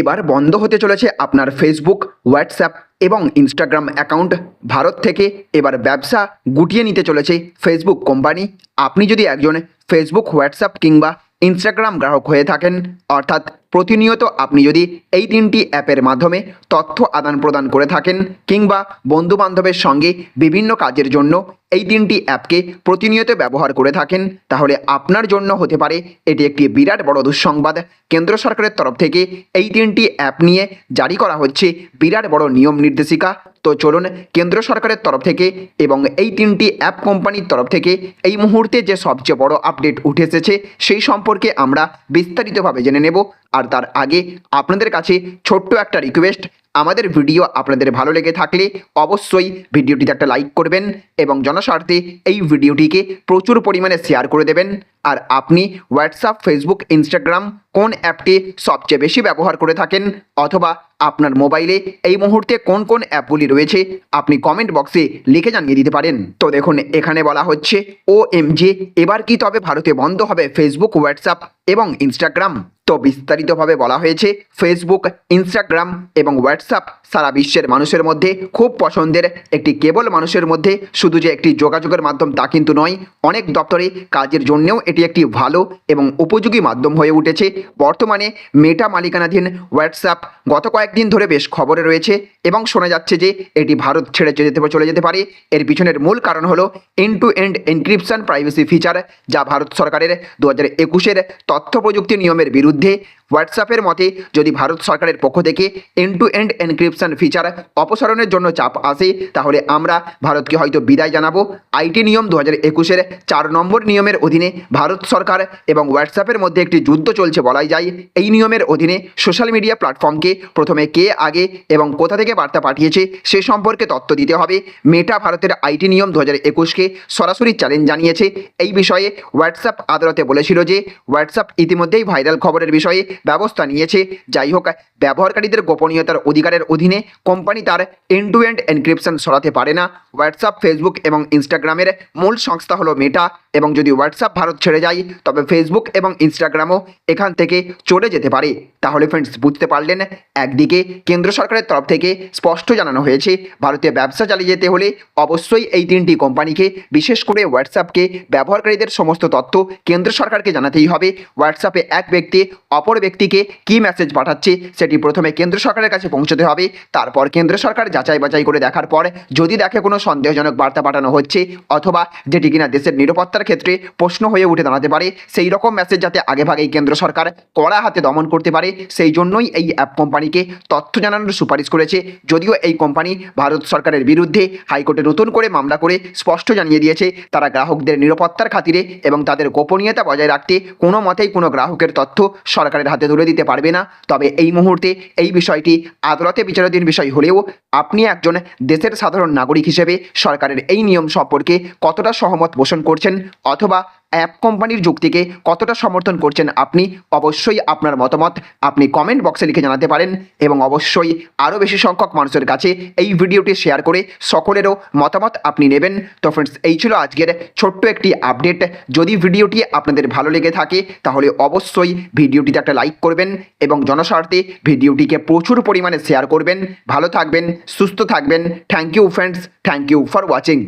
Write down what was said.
এবার বন্ধ হতে চলেছে আপনার ফেসবুক হোয়াটসঅ্যাপ এবং ইনস্টাগ্রাম অ্যাকাউন্ট ভারত থেকে এবার ব্যবসা গুটিয়ে নিতে চলেছে ফেসবুক কোম্পানি আপনি যদি একজন ফেসবুক হোয়াটসঅ্যাপ কিংবা ইনস্টাগ্রাম গ্রাহক হয়ে থাকেন, অর্থাৎ প্রতিনিয়ত আপনি যদি এই তিনটি অ্যাপের মাধ্যমে তথ্য আদান প্রদান করে থাকেন কিংবা বন্ধু বান্ধবের সঙ্গে বিভিন্ন কাজের জন্য এই তিনটি অ্যাপকে প্রতিনিয়ত ব্যবহার করে থাকেন। তাহলে আপনার জন্য হতে পারে, এটি একটি বিরাট বড় দুঃসংবাদ। কেন্দ্র সরকারের তরফ থেকে এই তিনটি অ্যাপ নিয়ে জারি করা হচ্ছে বিরাট বড় নিয়ম নির্দেশিকা। তো চলুন, কেন্দ্র সরকারের তরফ থেকে এবং এই তিনটি অ্যাপ কোম্পানির তরফ থেকে এই মুহূর্তে যে সবচেয়ে বড় আপডেট উঠে এসেছে, সেই সম্পর্কে আমরা বিস্তারিতভাবে জেনে নেব। আর তার আগে আপনাদের কাছে ছোট্ট একটা রিকোয়েস্ট আমাদের ভিডিও আপনাদের ভালো লেগে থাকলে অবশ্যই ভিডিওটিতে একটা লাইক করবেন এবং জনস্বার্থে এই ভিডিওটিকে প্রচুর পরিমাণে শেয়ার করে দেবেন। আর আপনি হোয়াটসঅ্যাপ ফেসবুক ইনস্টাগ্রাম কোন অ্যাপটি সবচেয়ে বেশি ব্যবহার করে থাকেন অথবা আপনার মোবাইলে এই মুহূর্তে কোন কোন অ্যাপগুলি রয়েছে আপনি কমেন্ট বক্সে লিখে জানিয়ে দিতে পারেন। তো দেখুন, এখানে বলা হচ্ছে ও এম এবার কি তবে ভারতে বন্ধ হবে ফেসবুক হোয়াটসঅ্যাপ এবং ইনস্টাগ্রাম তো বিস্তারিতভাবে বলা হয়েছে ফেসবুক ইনস্টাগ্রাম এবং হোয়াটসঅ্যাপ সারা বিশ্বের মানুষের মধ্যে খুব পছন্দের একটি কেবল মানুষের মধ্যে। শুধু যে একটি যোগাযোগের মাধ্যম তা কিন্তু নয়, অনেক দপ্তরে কাজের জন্যও এটি একটি ভালো এবং উপযোগী মাধ্যম হয়ে উঠেছে। বর্তমানে মেটা মালিকানাধীন হোয়াটসঅ্যাপ গত কয়েকদিন ধরে বেশ খবরে রয়েছে এবং শোনা যাচ্ছে যে এটি ভারত ছেড়ে চলে যেতে চলে যেতে পারে। এর পিছনের মূল কারণ হলো end to end encryption privacy feature যা ভারত সরকারের দু হাজার একুশের তথ্য প্রযুক্তি নিয়মের বিরুদ্ধে মধ্যে হোয়াটসঅ্যাপের মতে, যদি ভারত সরকারের পক্ষ থেকে end to end encryption feature অপসারণের জন্য চাপ আসে, তাহলে আমরা ভারতকে হয়তো বিদায় জানাব। আইটি নিয়ম দু হাজার একুশের চার নম্বর নিয়মের অধীনে ভারত সরকার এবং হোয়াটসঅ্যাপের মধ্যে একটি যুদ্ধ চলছে বলাই যায়। এই নিয়মের অধীনে সোশ্যাল মিডিয়া প্ল্যাটফর্মকে প্রথমে কে আগে এবং কোথা থেকে বার্তা পাঠিয়েছে সে সম্পর্কে তথ্য দিতে হবে। মেটা ভারতের আইটি নিয়ম দু হাজার একুশকে সরাসরি চ্যালেঞ্জ জানিয়েছে। এই বিষয়ে হোয়াটসঅ্যাপ আদালতে বলেছিল যে হোয়াটসঅ্যাপ ইতিমধ্যেই ভাইরাল খবরের বিষয়ে ব্যবস্থা নিয়েছে। যাই হোক, ব্যবহারকারীদের গোপনীয়তার অধিকারের অধীনে কোম্পানি তার এন্ড টু এন্ড এনক্রিপশন সরাতে পারে না। হোয়াটসঅ্যাপ ফেসবুক এবং ইনস্টাগ্রামের মূল সংস্থা হলো মেটা এবং যদি হোয়াটসঅ্যাপ ভারত ছেড়ে যায়, তবে ফেসবুক এবং ইনস্টাগ্রামও এখান থেকে চলে যেতে পারে। তাহলে ফ্রেন্ডস বুঝতে পারলেন? একদিকে কেন্দ্র সরকারের তরফ থেকে স্পষ্ট জানানো হয়েছে, ভারতীয় ব্যবসা চালিয়ে যেতে হলে অবশ্যই এই তিনটি কোম্পানিকে, বিশেষ করে হোয়াটসঅ্যাপকে ব্যবহারকারীদের সমস্ত তথ্য কেন্দ্র সরকারকে জানাতেই হবে। হোয়াটসঅ্যাপে এক ব্যক্তি, অপর ব্যক্তিকে কি মেসেজ পাঠাচ্ছে, সেটি প্রথমে কেন্দ্র সরকারের কাছে পৌঁছতে হবে। তারপর কেন্দ্র সরকার যাচাই বাছাই করে দেখার পর, যদি দেখে কোনো সন্দেহজনক বার্তা পাঠানো হচ্ছে অথবা যেটি কিনা দেশের নিরাপত্তার ক্ষেত্রে প্রশ্ন হয়ে উঠে দাঁড়াতে পারে, সেই রকম মেসেজ যাতে আগেভাগেই কেন্দ্র সরকার কড়া হাতে দমন করতে পারে, সেই জন্যই এই অ্যাপ কোম্পানিকে তথ্য জানানোর সুপারিশ করেছে। যদিও এই কোম্পানি ভারত সরকারের বিরুদ্ধে হাইকোর্টে নতুন করে মামলা করে স্পষ্ট জানিয়ে দিয়েছে, তারা গ্রাহকদের নিরাপত্তার খাতিরে এবং তাদের গোপনীয়তা বজায় রাখতে কোনো মতেই কোনো গ্রাহকের তথ্য সরকারের হাতে তুলে দিতে পারবে না। তবে এই মুহূর্তে এই বিষয়টি আদালতে বিচারাধীন বিষয় হলেও আপনি একজন দেশের সাধারণ নাগরিক হিসেবে সরকারের এই নিয়ম সম্পর্কে কতটা সহমত পোষণ করছেন অথবা অ্যাপ কোম্পানির যুক্তিকে কতটা সমর্থন করছেন আপনি, অবশ্যই আপনার মতামত আপনি কমেন্ট বক্সে লিখে জানাতে পারেন এবং অবশ্যই আরও বেশি সংখ্যক মানুষের কাছে এই ভিডিওটি শেয়ার করে সকলেরও মতামত আপনি নেবেন। তো ফ্রেন্ডস এই ছিল আজকের ছোট্ট একটি আপডেট যদি ভিডিওটি আপনাদের ভালো লেগে থাকে, তাহলে অবশ্যই ভিডিওটিতে একটা লাইক করবেন এবং জনস্বার্থে ভিডিওটিকে প্রচুর পরিমাণে শেয়ার করবেন। ভালো থাকবেন, সুস্থ থাকবেন। Thank you friends thank you for watching